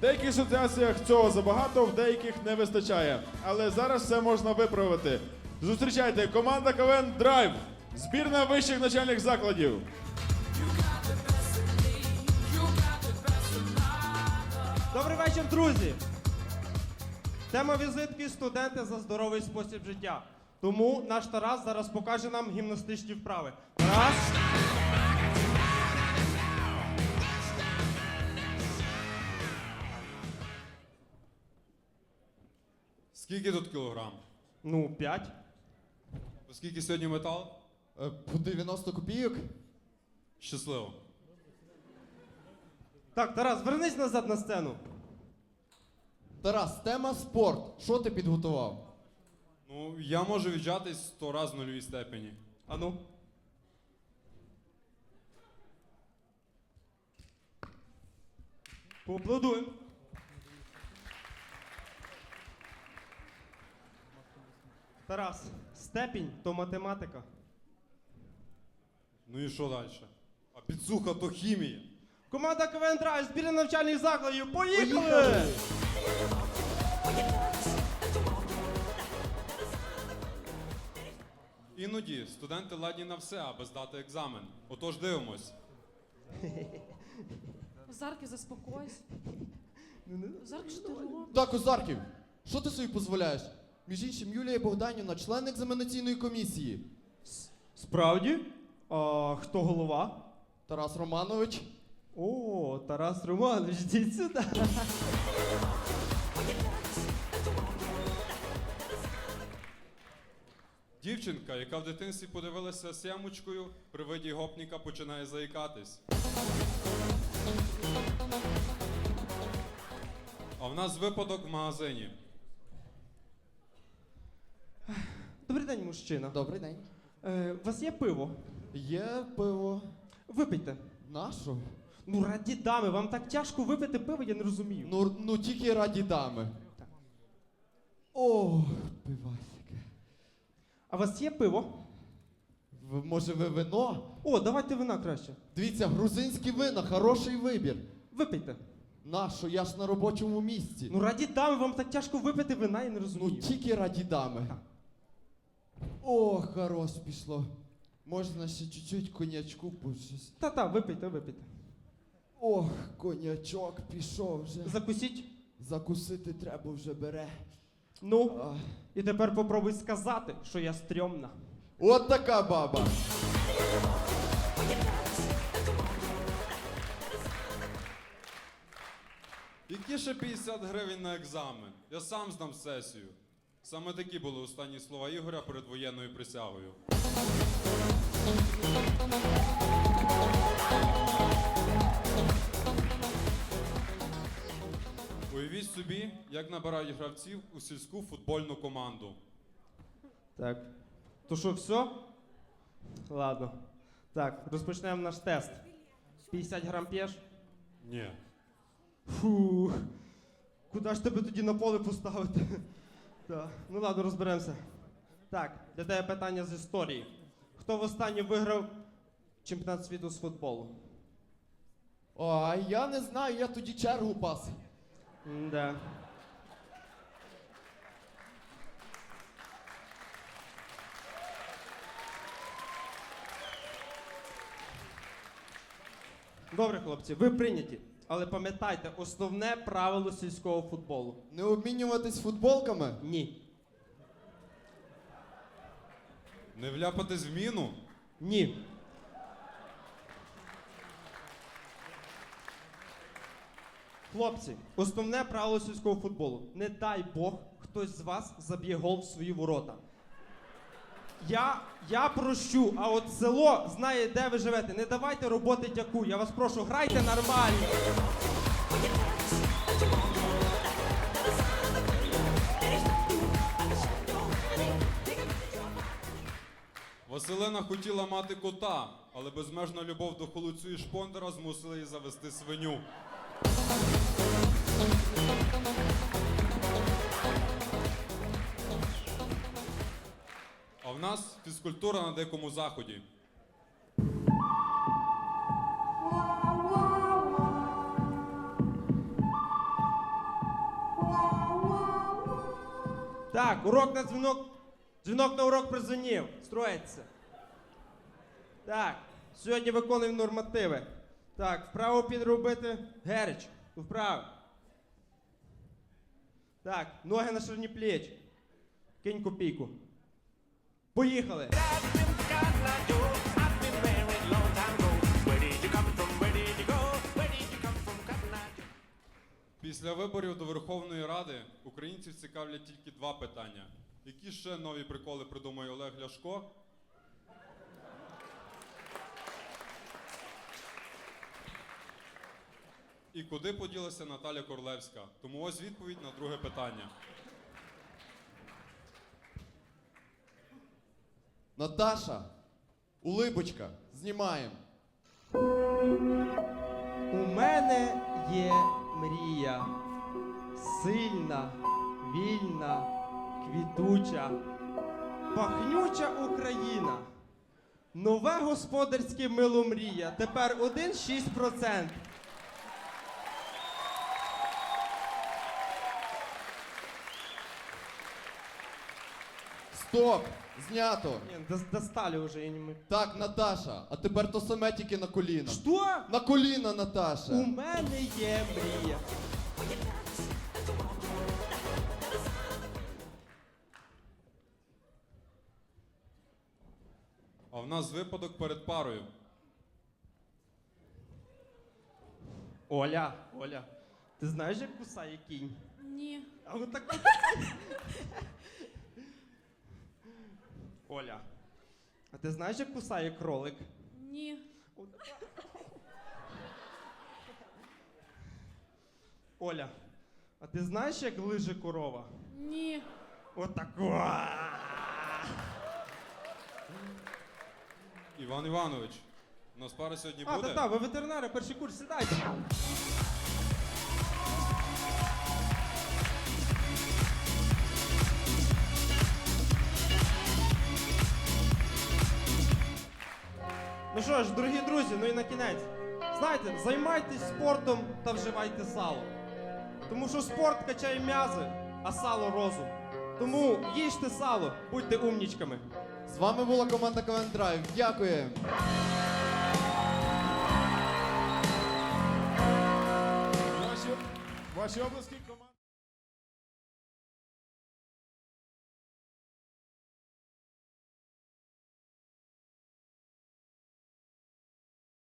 Деяких асоціаціях цього забагато, в деяких не вистачає. Але зараз все можна виправити. Зустрічайте команда КВН Драйв, збірна вищих навчальних закладів. Добрий вечір, друзі! Тема візитки студенти за здоровий спосіб життя. Тому наш Тарас зараз покаже нам гімнастичні вправи. Тарас! Скільки тут кілограм? Ну, п'ять. Оскільки сьогодні метал? Е, По 90 копійок. Щасливо. Так, Тарас, вернись назад на сцену. Тарас, тема спорт. Що ти підготував? Ну, я можу віджатись 100 раз в нульовій степені. Ану. Поаплодуємо. Тарас, степінь то математика. Ну і що далі? А підсуха то хімія. Команда КВН Драйв, збірна навчальних закладів. Поїхали! Поїхали! Іноді студенти ладні на все, аби здати екзамен. Отож дивимось. Зарки, заспокойся. Зарки, що ти робиш? Так, Озарків, що ти собі дозволяєш? Між іншим, Юлія Богданівна, член екзаменаційної комісії. Справді? А хто голова? Тарас Романович. О, Тарас Романович, йдіть сюди. Дівчинка, яка в дитинстві подивилася сямочкою, при виді гопніка починає заїкатись. А в нас випадок в магазині. Добрий день, мужчина. Добрий день. Е, у вас є пиво? Є пиво. Випийте. Нащо? Ну, раді дами, вам так тяжко випити пиво, я не розумію. Ну, ну тільки раді дами. О, пивасики. А у вас є пиво? В- може ви вино? О, давайте вина краще. Дивіться, грузинські вина, хороший вибір. Випийте. Нащо? Я ж на робочому місці. Ну, раді дами, вам так тяжко випити вина, я не Ну розумію. тільки раді дами. О, хорош пішло. Можна ще чуть-чуть конячку щось. Та-та, випийте, випийте. Ох, конячок пішов вже. Закусіть. Закусити треба вже бере. Ну, А. і тепер попробуй сказати, що я стрьомна. От така баба. Які ще 50 гривень на екзамен? Я сам здам сесію. Саме такі були останні слова Ігоря перед воєнною присягою. Уявіть собі, як набирають гравців у сільську футбольну команду. Так. То що, все? Ладно. Так, розпочнемо наш тест. 50 грам п'єш? Ні. Фу. Куди ж тебе тоді на поле поставити? Так. Ну ладно, розберемося. Так, для тебе питання з історії. Хто востаннє виграв чемпіонат світу з футболу? О, а я не знаю, я тоді чергу пас. Да. Добре, хлопці, ви прийняті. Але пам'ятайте, основне правило сільського футболу. Не обмінюватись футболками? Ні. Не вляпатись в міну? Ні. Хлопці, основне правило сільського футболу. Не дай Бог, хтось з вас заб'є гол в свої ворота. Я, я прощу, а от село знає, де ви живете. Не давайте роботи дяку. Я вас прошу, грайте нормально. Василина хотіла мати кота, але безмежна любов до холодцю і шпондера змусила її завести свиню. в нас фізкультура на дикому заході. Так, урок на дзвінок. Дзвінок на урок призонів. Строїться. Так, сьогодні виконуємо нормативи. Так, вправо підробити. Герич. Вправо. Так, ноги на ширині плеч. Кинь копійку. Поїхали. Після виборів до Верховної Ради українців цікавлять тільки два питання. Які ще нові приколи придумає Олег Ляшко? І куди поділася Наталя Корлевська? Тому ось відповідь на друге питання. Наташа, улибочка, знімаємо. У мене є мрія. Сильна, вільна, квітуча, пахнюча Україна. Нове господарське мило мрія. Тепер 1,6%. Стоп! Знято. Ні, дос- достали вже. Я не... м- Так, Наташа, а тепер то саме тільки на коліна. Що? На коліна, Наташа. У мене є мрія. А в нас випадок перед парою. Оля, Оля, ти знаєш, як кусає кінь? Ні. А от так. Оля, а ти знаєш, як кусає кролик? Ні. Оля, а ти знаєш, як лиже корова? Ні. Отак. Іван Іванович, у нас пара сьогодні А, буде? та, та, ви ветеринари, перший курс, сідайте. Ну що ж, дорогі друзі, ну і на кінець. Знаєте, займайтесь спортом та вживайте сало. Тому що спорт качає м'язи, а сало розум. Тому їжте сало, будьте умнічками. З вами була команда КВН Драйв. Дякуємо. Ваші, ваші обласки